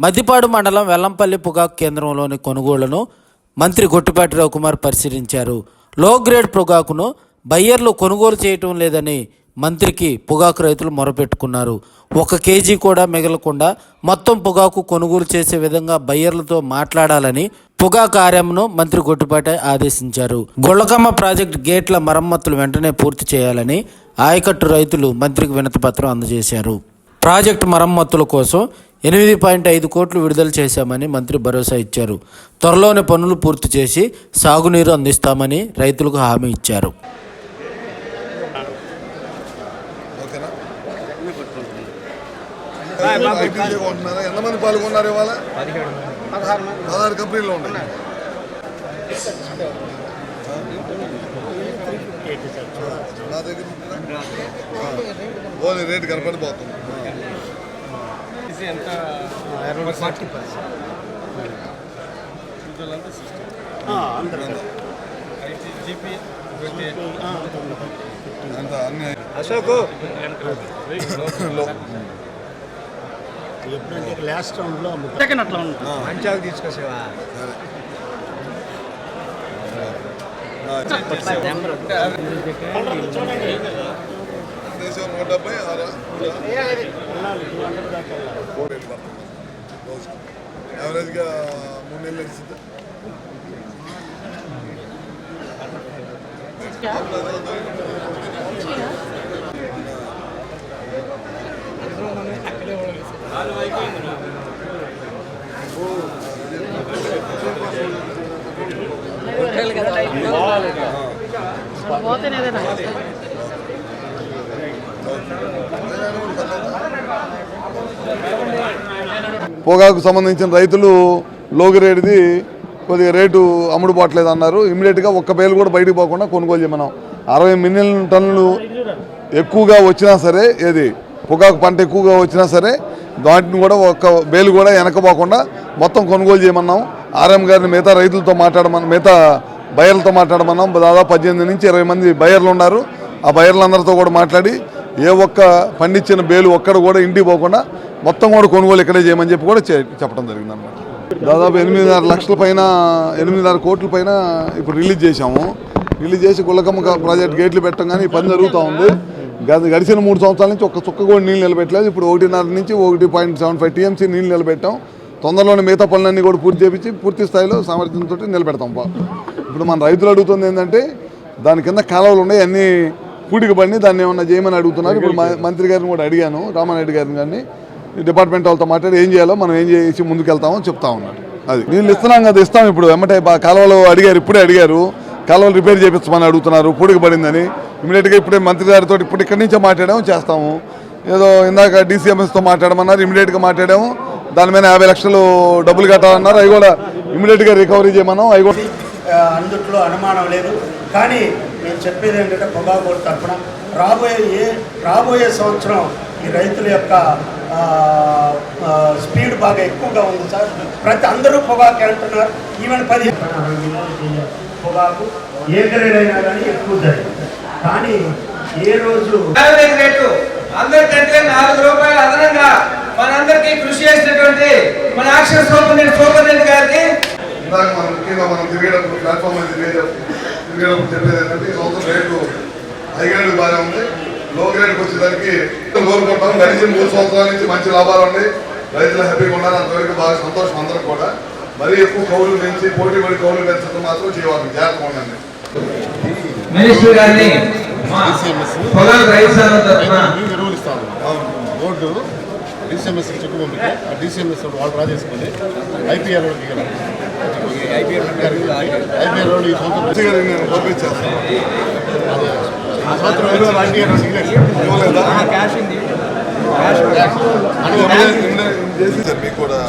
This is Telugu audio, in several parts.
మద్దిపాడు మండలం వెల్లంపల్లి పొగాకు కేంద్రంలోని కొనుగోళ్ళను మంత్రి గొట్టిపాటి రవికుమార్ పరిశీలించారు. లో గ్రేడ్ పొగాకును బయ్యర్లు కొనుగోలు చేయటం లేదని మంత్రికి పొగాకు రైతులు మొరపెట్టుకున్నారు. ఒక కేజీ కూడా మిగలకుండా మొత్తం పొగాకు కొనుగోలు చేసే విధంగా బయ్యర్లతో మాట్లాడాలని పొగాకు ఆర్యంను మంత్రి గొట్టిపాటి ఆదేశించారు. గొల్లకమ్మ ప్రాజెక్టు గేట్ల మరమ్మతులు వెంటనే పూర్తి చేయాలని ఆయకట్టు రైతులు మంత్రికి వినతిపత్రం అందజేశారు. ప్రాజెక్టు మరమ్మతుల కోసం ఎనిమిది పాయింట్ ఐదు కోట్లు విడుదల చేశామని మంత్రి భరోసా ఇచ్చారు. త్వరలోనే పనులు పూర్తి చేసి సాగునీరు అందిస్తామని రైతులకు హామీ ఇచ్చారు. ఎంతమంది పాల్గొన్నారు ఇవాళ? పదహారు కంపెనీలు ఉన్నాయి నా దగ్గర ఉంటుందా? ఆ. ఓన్లీ రేట్ కనపడిపోతుంది అంత. అన్ని అశోక్. లో. ఎప్పుడంటే లాస్ట్ రౌండ్లో సెకండ్ అట్లా ఉంది. మంచిగా తీసుకొచ్చేవా? సరే. నూట డెబ్బై ఆరా యావరేజ్గా మూడు నెలలు ఇస్తుంది పోతేనే కదా. పొగాకు సంబంధించిన రైతులు లోగిరేడిది కొద్దిగా రేటు అమ్ముడుపోవట్లేదు అన్నారు. ఇమీడియట్గా ఒక్క బేలు కూడా బయటకు పోకుండా కొనుగోలు చేయమన్నాం. అరవై మిలియన్ టన్నులు ఎక్కువగా వచ్చినా సరే ఏది? పొగాకు పంట ఎక్కువగా వచ్చినా సరే వాటిని కూడా ఒక్క బేలు కూడా వెనకపోకుండా మొత్తం కొనుగోలు చేయమన్నాం. ఆర్ఎం గారిని మిగతా రైతులతో మాట్లాడమని మిగతా బయర్లతో మాట్లాడమన్నాం. దాదాపు పద్దెనిమిది నుంచి ఇరవై మంది బయర్లు ఉన్నారు. ఆ బయర్లందరితో కూడా మాట్లాడి ఏ ఒక్క పండించిన బేలు ఒక్కడ కూడా ఇంటికి పోకుండా మొత్తం కూడా కొనుగోలు ఇక్కడే చేయమని చెప్పి కూడా చే- చెప్పడం జరిగింది అనమాట దాదాపు ఎనిమిదిన్నర లక్షల పైన ఎనిమిదిన్నర కోట్ల పైన ఇప్పుడు రిలీజ్ చేశాము. రిలీజ్ చేసి గుళ్ళకమ్మ ప్రాజెక్ట్ గేట్లు పెట్టగానే ఈ పని జరుగుతూ ఉంది. గడిచిన మూడు సంవత్సరాల నుంచి ఒక్క చుక్క కూడా నీళ్ళు నిలబెట్టలేదు. ఇప్పుడు ఒకటిన్నర నుంచి ఒకటి పాయింట్ సెవెన్ ఫైవ్ టీఎంసీ నీళ్ళు నిలబెట్టాం. తొందరలోనే మిగతా పనులన్నీ కూడా పూర్తి చేపించి పూర్తి స్థాయిలో సామర్థ్యంతో నిలబెడతాం పా. ఇప్పుడు మన రైతులు అడుగుతుంది ఏంటంటే దాని కింద కాలువలు ఉన్నాయి అన్ని పూడికి పడిని దాన్ని ఏమన్నా చేయమని అడుగుతున్నారు. ఇప్పుడు మ- మంత్రి గారిని కూడా అడిగాను రామారెడ్డి గారిని కానీ. డిపార్ట్మెంట్ వాళ్ళతో మాట్లాడి ఏం చేయాలో మనం ఏం చేసి ముందుకెళ్తామో చెప్తా ఉన్నాడు అది. నీళ్ళు ఇస్తున్నాం కదా ఇస్తాం ఇప్పుడు. వెంబటే కాలువలు అడిగారు ఇప్పుడే అడిగారు. కాలువలు రిపేర్ చేపించమని అడుగుతున్నారు పూడికి పడిందని. ఇమీడియట్గా ఇప్పుడే మంత్రి గారితో ఇప్పుడు ఇక్కడి నుంచే మాట్లాడాము చేస్తాము. ఏదో ఇందాక డీసీఎంఎస్తో మాట్లాడమన్నారు ఇమీడియట్గా మాట్లాడాము. దాని మీద యాభై లక్షలు డబ్బులు కట్టాలన్నారు. అవి కూడా ఇమీడియట్గా రికవరీ చేయమన్నాం. అవి కూడా అందుట్లో అనుమానం లేదు. కానీ నేను చెప్పేది ఏంటంటే పొగాకు తరఫున రాబోయే ఏ రాబోయే సంవత్సరం ఈ రైతుల యొక్క స్పీడ్ బాగా ఎక్కువగా ఉంది సార్ ప్రతి అందరూ పొగాకు అంటున్నారు ఈవెన్ పది పొగాకు ఏ గ్రేడ్ అయినా కానీ ఎక్కువ జరిగింది కానీ ఏ రోజు రేటు అందరికంటే నాలుగు రూపాయలు అదనంగా మనందరికీ కృషి చేసినటువంటి మన యాక్షన్ సూపరింటెండెంట్ సూపరింటెండెంట్ గారికి ఇందాక మనం ముఖ్యంగా మనం తిరిగేటప్పుడు ప్లాట్ఫామ్ మీద తిరిగేటప్పుడు తిరిగేటప్పుడు చెప్పేది ఏంటంటే ఈ సంవత్సరం రేటు హై బాగా ఉంది లో గ్రేడ్కి వచ్చేసరికి కోరుకుంటాం గడిచిన మూడు సంవత్సరాల నుంచి మంచి లాభాలు ఉన్నాయి. రైతులు హ్యాపీగా ఉన్నారు. అంతవరకు బాగా సంతోషం అందరికి కూడా. మరీ ఎక్కువ కౌలు పెంచి పోటీ పడి కౌలు పెంచడం మాత్రం చేయాలి జాగ్రత్తగా ఉండండి. మినిస్టర్ గారిని పొలాల రైతు సంఘం తరఫున బోర్డు డిసిఎంఎస్ చెక్కు పంపితే ఆ డిసిఎంఎస్ వాళ్ళు డ్రా చేసుకొని ఐపీఆర్ ఐపీఆర్ ఐపీఆర్ ఈ సంవత్సరం మంచి గారికి నేను పంపించేస్తాను. మీకు కూడా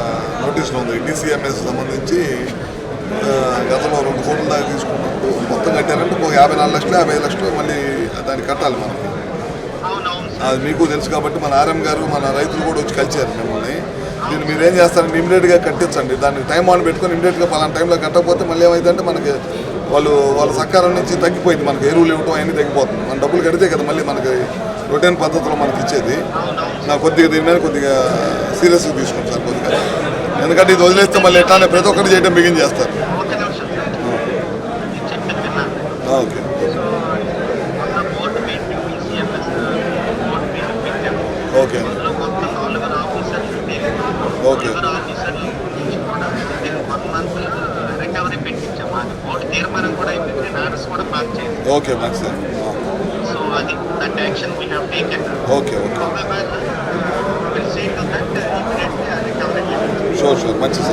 నోటీస్లో ఉంది డిసిఎంఎస్ సంబంధించి గతంలో రెండు కోట్ల దాకా తీసుకున్నప్పుడు మొత్తం కట్టారంటే ఒక యాభై నాలుగు లక్షలు యాభై లక్షలు మళ్ళీ దాన్ని కట్టాలి మనకి అది మీకు తెలుసు కాబట్టి మన ఆర్ఎం గారు మన రైతులు కూడా వచ్చి కలిచారు మిమ్మల్ని దీన్ని మీరు ఏం చేస్తారంటే ఇమీడియట్గా కట్టించండి దాన్ని టైం ఆన్ పెట్టుకొని ఇమీడియట్గా పలానా టైంలో కట్టకపోతే మళ్ళీ ఏమైందంటే మనకి వాళ్ళు వాళ్ళ సహకారం నుంచి తగ్గిపోయింది. మనకి ఎరువులు ఇవ్వటం అన్నీ తగ్గిపోతుంది. మన డబ్బులు కడితే కదా మళ్ళీ మనకి రొటీన్ పద్ధతిలో మనకి ఇచ్చేది. నా కొద్దిగా దీని మీద కొద్దిగా సీరియస్గా తీసుకుంటాను సార్ కొద్దిగా. ఎందుకంటే ఇది వదిలేస్తే మళ్ళీ ఎట్లానే ప్రతి ఒక్కరు చేయడం బిగిన్ చేస్తారు. ఓకే. ఓకే. ఓకే. అది తీర్మానం కూడా అయిపోయింది నార్స్ కూడా పాస్ చేసింది ఓకే మంచిది సో అది that action we have taken okay okay to that uh, immediately uh, recovery. Sure sure మంచిది సార్